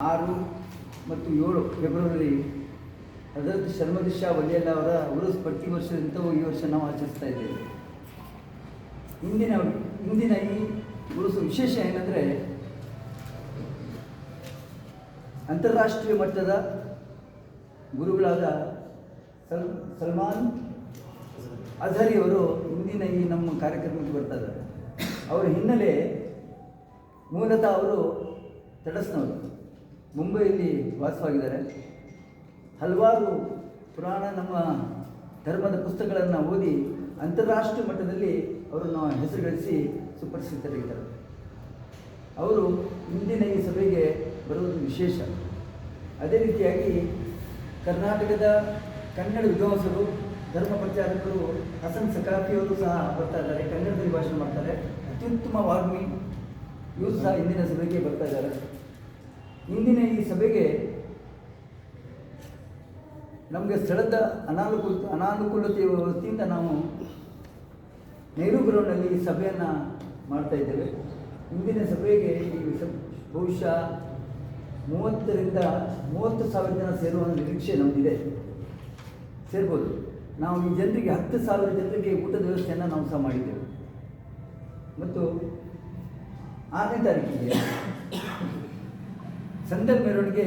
ಆರು ಮತ್ತು ಏಳು ಫೆಬ್ರವರಿ ಹಜರತ್ ಶರ್ಮದಿ ಶಾ ವಲಿಯಲ್ಲ ಅವರ ಉರುಸ್ ಪ್ರತಿ ವರ್ಷದಿಂದ ಈ ವರ್ಷ ನಾವು ಆಚರಿಸ್ತಾ ಇದ್ದೇವೆ. ಇಂದಿನ ಇಂದಿನ ಈ ಉರುಸು ವಿಶೇಷ ಏನಂದರೆ ಅಂತಾರಾಷ್ಟ್ರೀಯ ಮಟ್ಟದ ಗುರುಗಳಾದ ಸಲ್ ಸಲ್ಮಾನ್ ಅಜರಿ ಅವರು ಇಂದಿನ ಈ ನಮ್ಮ ಕಾರ್ಯಕ್ರಮಕ್ಕೆ ಬರ್ತಾ ಅವರ ಹಿನ್ನೆಲೆ ಮೂಲತಃ ಅವರು ತಡಸ್ನವರು ಮುಂಬೈಯಲ್ಲಿ ವಾಸವಾಗಿದ್ದಾರೆ. ಹಲವಾರು ಪುರಾಣ ನಮ್ಮ ಧರ್ಮದ ಪುಸ್ತಕಗಳನ್ನು ಓದಿ ಅಂತಾರಾಷ್ಟ್ರೀಯ ಮಟ್ಟದಲ್ಲಿ ಅವರನ್ನು ಹೆಸರು ಗಳಿಸಿ ಅವರು ಇಂದಿನ ಈ ಸಭೆಗೆ ಬರುವುದು ವಿಶೇಷ. ಅದೇ ರೀತಿಯಾಗಿ ಕರ್ನಾಟಕದ ಕನ್ನಡ ವಿದ್ವಾಂಸರು, ಧರ್ಮ ಪ್ರಚಾರಕರು, ಹಸನ್ ಸಕಾಫಿಯವರು ಸಹ ಬರ್ತಾ ಇದ್ದಾರೆ. ಕನ್ನಡದಲ್ಲಿ ಭಾಷಣ ಮಾಡ್ತಾರೆ. ಅತ್ಯುತ್ತಮ ವಾಗ್ಮಿ, ಇವರು ಸಹ ಇಂದಿನ ಸಭೆಗೆ ಬರ್ತಾ ಇದ್ದಾರೆ. ಇಂದಿನ ಈ ಸಭೆಗೆ ನಮಗೆ ಸ್ಥಳದ ಅನಾನುಕೂಲ, ಅನಾನುಕೂಲತೆಯ ವತಿಯಿಂದ ನಾವು ನೆಹರು ಗ್ರೌಂಡಲ್ಲಿ ಈ ಸಭೆಯನ್ನು ಮಾಡ್ತಾ ಇದ್ದೇವೆ. ಇಂದಿನ ಸಭೆಗೆ ಈ ಬಹುಶಃ ಮೂವತ್ತರಿಂದ, ಮೂವತ್ತು ಸಾವಿರ ಜನ ಸೇರುವ ನಿರೀಕ್ಷೆ ನಮ್ಮದಿದೆ ಸೇರ್ಬೋದು. ನಾವು ಈ ಜನರಿಗೆ ಹತ್ತು ಸಾವಿರ ಜನರಿಗೆ ಊಟದ ವ್ಯವಸ್ಥೆಯನ್ನು ನಾವು ಸಹ ಮಾಡಿದ್ದೇವೆ. ಮತ್ತು ಆರನೇ ತಾರೀಕಿಗೆ ಸಂದಲ್ ಮೆರವಣಿಗೆ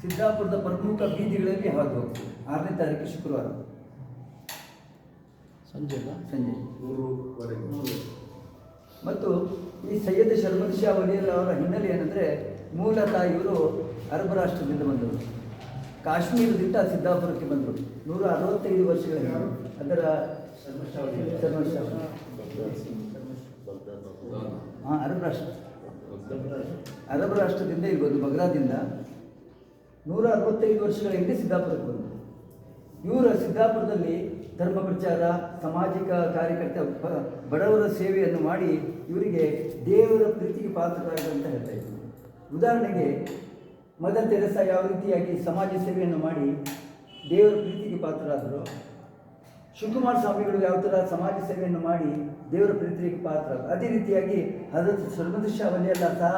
ಸಿದ್ದಾಪುರದ ಪ್ರಮುಖ ಬೀದಿಗಳಲ್ಲಿ ಹಾದು ಹೋಗ್ತದೆ ಆರನೇ ತಾರೀಕು ಶುಕ್ರವಾರ. ಸಂಜೆ ಸಂಜೆ. ಮೂರುವರೆಗೆ. ಮತ್ತು ಈ ಸೈಯದ್ ಶರ್ಮದ್ ಶಾ ವಲಿಯಲ್ಲ ಅವರ ಹಿನ್ನೆಲೆ ಏನಂದರೆ ಮೂಲತಃ ಇವರು ಅರಬ್ ರಾಷ್ಟ್ರದಿಂದ ಬಂದರು ಕಾಶ್ಮೀರದಿಂದ ಸಿದ್ದಾಪುರಕ್ಕೆ ಬಂದರು. ನೂರ ಅರವತ್ತೈದು ವರ್ಷಗಳ ಹಿಂದೆ. ಅದರ ಶರ್ಮದ್ ಶಾ ಹಾಂ ಅರಬ್ ರಾಷ್ಟ್ರ. ಅರಬ್ ರಾಷ್ಟ್ರದಿಂದ ಇಲ್ಲಿ ಬಂದು ಬಗ್ರಾದಿಂದ ನೂರ ಅರವತ್ತೈದು ವರ್ಷಗಳ ಹಿಂದೆ ಸಿದ್ದಾಪುರಕ್ಕೆ ಬಂದರು. ಇವರ ಸಿದ್ದಾಪುರದಲ್ಲಿ ಧರ್ಮ ಪ್ರಚಾರ, ಸಾಮಾಜಿಕ ಕಾರ್ಯಕರ್ತ ಬಡವರ ಸೇವೆಯನ್ನು ಮಾಡಿ ಇವರಿಗೆ ದೇವರ ಪ್ರೀತಿಗೆ ಪಾತ್ರರಾಗಿದೆ ಅಂತ ಹೇಳ್ತಾ ಇದ್ದರು ಉದಾಹರಣೆಗೆ, ಮದರ್ ತೆರೆಸಾ ಯಾವ ರೀತಿಯಾಗಿ ಸಮಾಜ ಸೇವೆಯನ್ನು ಮಾಡಿ ದೇವರ ಪ್ರೀತಿಗೆ ಪಾತ್ರರಾದರು? ಶಿವಕುಮಾರ ಸ್ವಾಮಿಗಳು ಯಾವ ಥರ ಸಮಾಜ ಸೇವೆಯನ್ನು ಮಾಡಿ ದೇವರ ಪ್ರೀತಿಗೆ ಪಾತ್ರ ಅದೇ ರೀತಿಯಾಗಿ ಅದರ ಸರ್ಮದ ಶಾ ವಲಿಯಲ್ಲ ಸಹ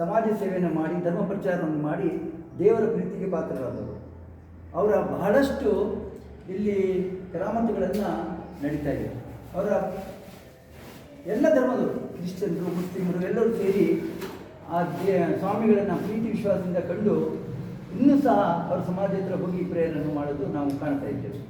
ಸಮಾಜ ಸೇವೆಯನ್ನು ಮಾಡಿ, ಧರ್ಮ ಪ್ರಚಾರವನ್ನು ಮಾಡಿ ದೇವರ ಪ್ರೀತಿಗೆ ಪಾತ್ರರಾದರು ಅವರ ಬಹಳಷ್ಟು ಇಲ್ಲಿ ಕರಾಮತುಗಳನ್ನು ನಡೀತಾ ಇದೆ. ಅವರ ಎಲ್ಲ ಧರ್ಮದವರು, ಕ್ರಿಶ್ಚಿಯನ್ರು, ಮುಸ್ಲಿಮರು ಎಲ್ಲರೂ ಸೇರಿ ಆ ದೇ, ಸ್ವಾಮಿಗಳನ್ನು ಪ್ರೀತಿ ವಿಶ್ವಾಸದಿಂದ ಕಂಡು ಇನ್ನೂ ಸಹ ಅವರ ಸಮಾಜ ಹತ್ರ ಹೋಗಿ ಪ್ರೇರಣೆ ಮಾಡೋದು ನಾವು ಕಾಣ್ತಾ ಇದ್ದೇವೆ.